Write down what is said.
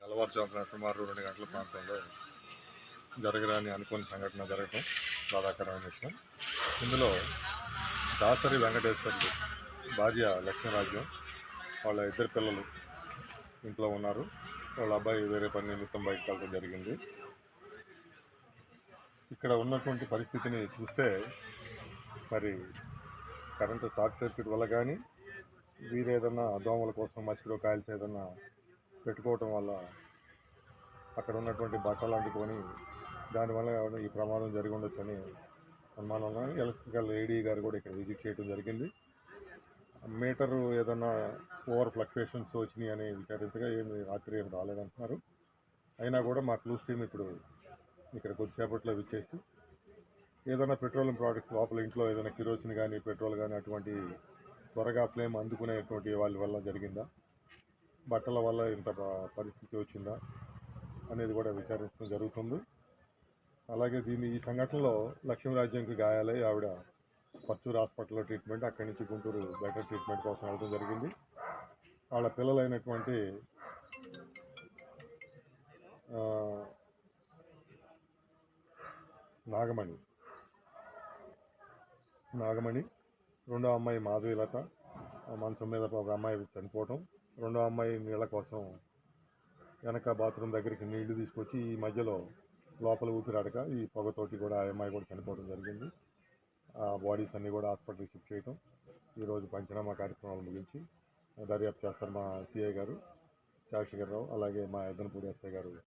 తెల్లవారుజామున సుమారు రెండు గంటల ప్రాంతంలో జరగరాని అనుకోని సంఘటన జరగటం బాధాకరమైన విషయం. ఇందులో దాసరి వెంకటేశ్వర్లు భార్య లక్ష్మీరాజ్యం వాళ్ళ ఇద్దరు పిల్లలు ఇంట్లో ఉన్నారు. వాళ్ళ అబ్బాయి వేరే పని నిమిత్తం బయటకు వెళ్ళడం జరిగింది. ఇక్కడ ఉన్నటువంటి పరిస్థితిని చూస్తే మరి కరెంటు షార్ట్ సర్క్యూట్ వల్ల కానీ వీరు ఏదన్నా దోమల కోసం మస్కిటో కాయల్స్ ఏదన్నా పెట్టుకోవటం వల్ల అక్కడ ఉన్నటువంటి బట్టలు అంటుకొని దానివల్ల ఈ ప్రమాదం జరిగి ఉండొచ్చని అనుమానంలో ఎలక్ట్రికల్ ఏడీ గారు కూడా ఇక్కడ విజిట్ చేయడం జరిగింది. మీటరు ఏదన్నా ఓవర్ ఫ్లక్చుయేషన్స్ వచ్చినాయి అని విచారించగా ఏమి రాత్రి ఏం రాలేదంటున్నారు. అయినా కూడా మా క్లూస్ టీమ్ ఇప్పుడు ఇక్కడ కొద్దిసేపట్లో విచ్చేసి ఏదైనా పెట్రోలియం ప్రోడక్ట్స్ లోపల ఇంట్లో ఏదైనా కిరోసిన్ కానీ పెట్రోల్ కానీ అటువంటి త్వరగా ఫ్లేమ్ అందుకునేటువంటి వాళ్ళ వల్ల జరిగిందా? బట్టల వల్ల ఇంత పరిస్థితి వచ్చిందా? అనేది కూడా విచారించడం జరుగుతుంది. అలాగే దీని ఈ సంఘటనలో లక్ష్మీరాజ్యంకి గాయాలై ఆవిడ పర్చూరు హాస్పిటల్లో ట్రీట్మెంట్ అక్కడి నుంచి గుంటూరు బెటర్ ట్రీట్మెంట్ కోసం వెళ్ళడం జరిగింది. వాళ్ళ పిల్లలైనటువంటి నాగమణి నాగమణి రెండో అమ్మాయి మాధవీలత ఆ మంచం మీద ఒక అమ్మాయి చనిపోవటం. రెండో అమ్మాయి నీళ్ళ కోసం వెనక బాత్రూమ్ దగ్గరికి నీళ్ళు తీసుకొచ్చి ఈ మధ్యలో లోపల ఊపిరాడక ఈ పొగతోటి కూడా ఆ అమ్మాయి కూడా చనిపోవడం జరిగింది. ఆ బాడీస్ అన్నీ కూడా హాస్పిటల్కి షిఫ్ట్ చేయటం. ఈరోజు పంచనామా కార్యక్రమాలు ముగించి దర్యాప్తు చేస్తారు మా సిఐ గారు రావు అలాగే మా ఎద్దనపూడి ఎస్ఐ గారు.